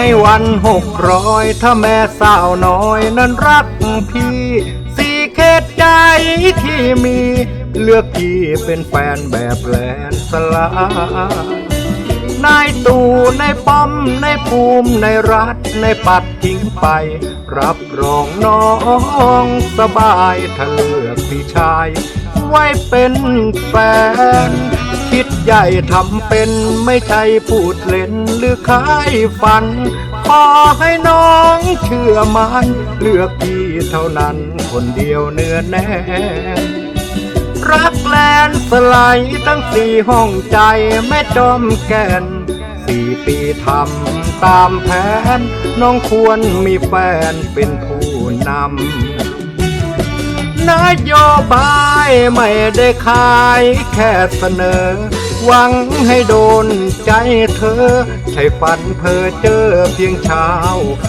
ให้วันหกร้อยถ้าแม่สาวน้อยนั้นรักพี่ สี่เขตใจที่มี เลือกพี่เป็นแฟนแบบแลนสลายนายตู่นายป้อมนายภูมินายรัฐนายปัดทิ้งไป รับรองน้องสบายถ้าเลือกพี่ชาย ไว้เป็นแฟน คิดใหญ่ทำเป็นไม่ใช่พูดเล่นหรือขายฝัน ขอให้น้องเชื่อมันเลือกพี่เท่านั้นคนเดียวเนื้อแน่ รักแลนสไลด์ทั้งสี่ห้องใจแม่จอมแก่นสี่ปีทำตามแผน น้องควรมีแฟนเป็นผู้นำ นโยบายไม่ได้ขายแค่เสนอ หวังให้โดนใจเธอ ใช่ฝันเพอเจอเพียงเช้าค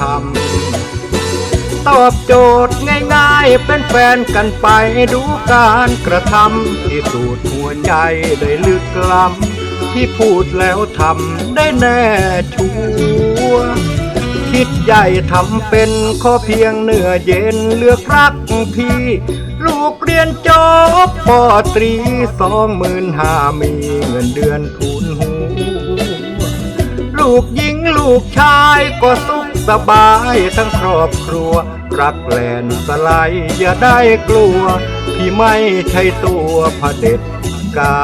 ำ ตอบโจทย์ง่ายๆเป็นแฟนกันไปดูการกระทำที่สูดหัวใจได้ลึกล้ำที่พูดแล้วทำได้แน่ชัวร์ คิดใหญ่ทำเป็นขอเพียงเนื้อเย็นเลือกรักพี่ ลูกเรียนจบปอตรีสองหมื่นห้ามีเงินเดือนทุนหัวลูกหญิงลูกชายก็สุขสบายทั้งครอบครัว รักแลนสลด์อย่าได้กลัว พี่ไม่ใช่ตัวผเด็จกา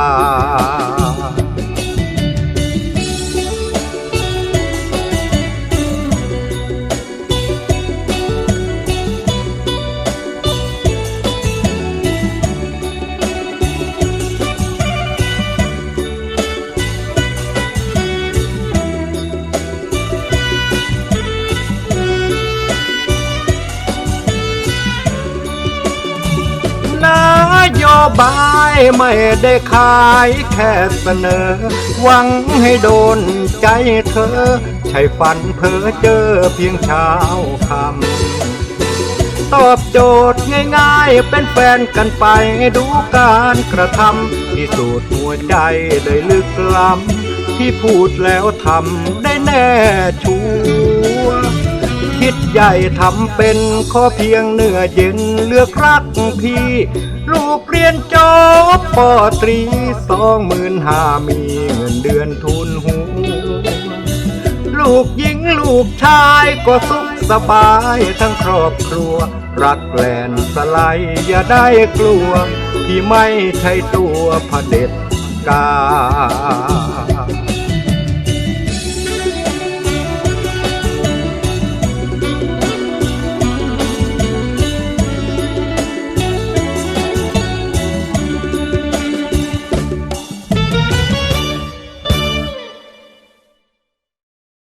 โยบายไม่ได้ขายแค่เสนอ หวังให้โดนใจเธอ ใช่ฝันเพ้อเจอเพียงเช้าคำ ตอบโจทย์ง่ายๆ เป็นแฟนกันไปดูการกระทำที่สูดหัวใจได้ลึกล้ำที่พูดแล้วทำได้แน่ชัวร์ คิดใหญ่ทำเป็นขอเพียงเนื้อเย็นเลือกรักพี่ ลูกเรียนจบปอตรีสองหมื่นห้ามีเงินเดือนทุนหัวลูกหญิงลูกชายก็สุขสบายทั้งครอบครัว รักแลนสไลด์อย่าได้กลัว ที่ไม่ใช่ตัวผเด็จการ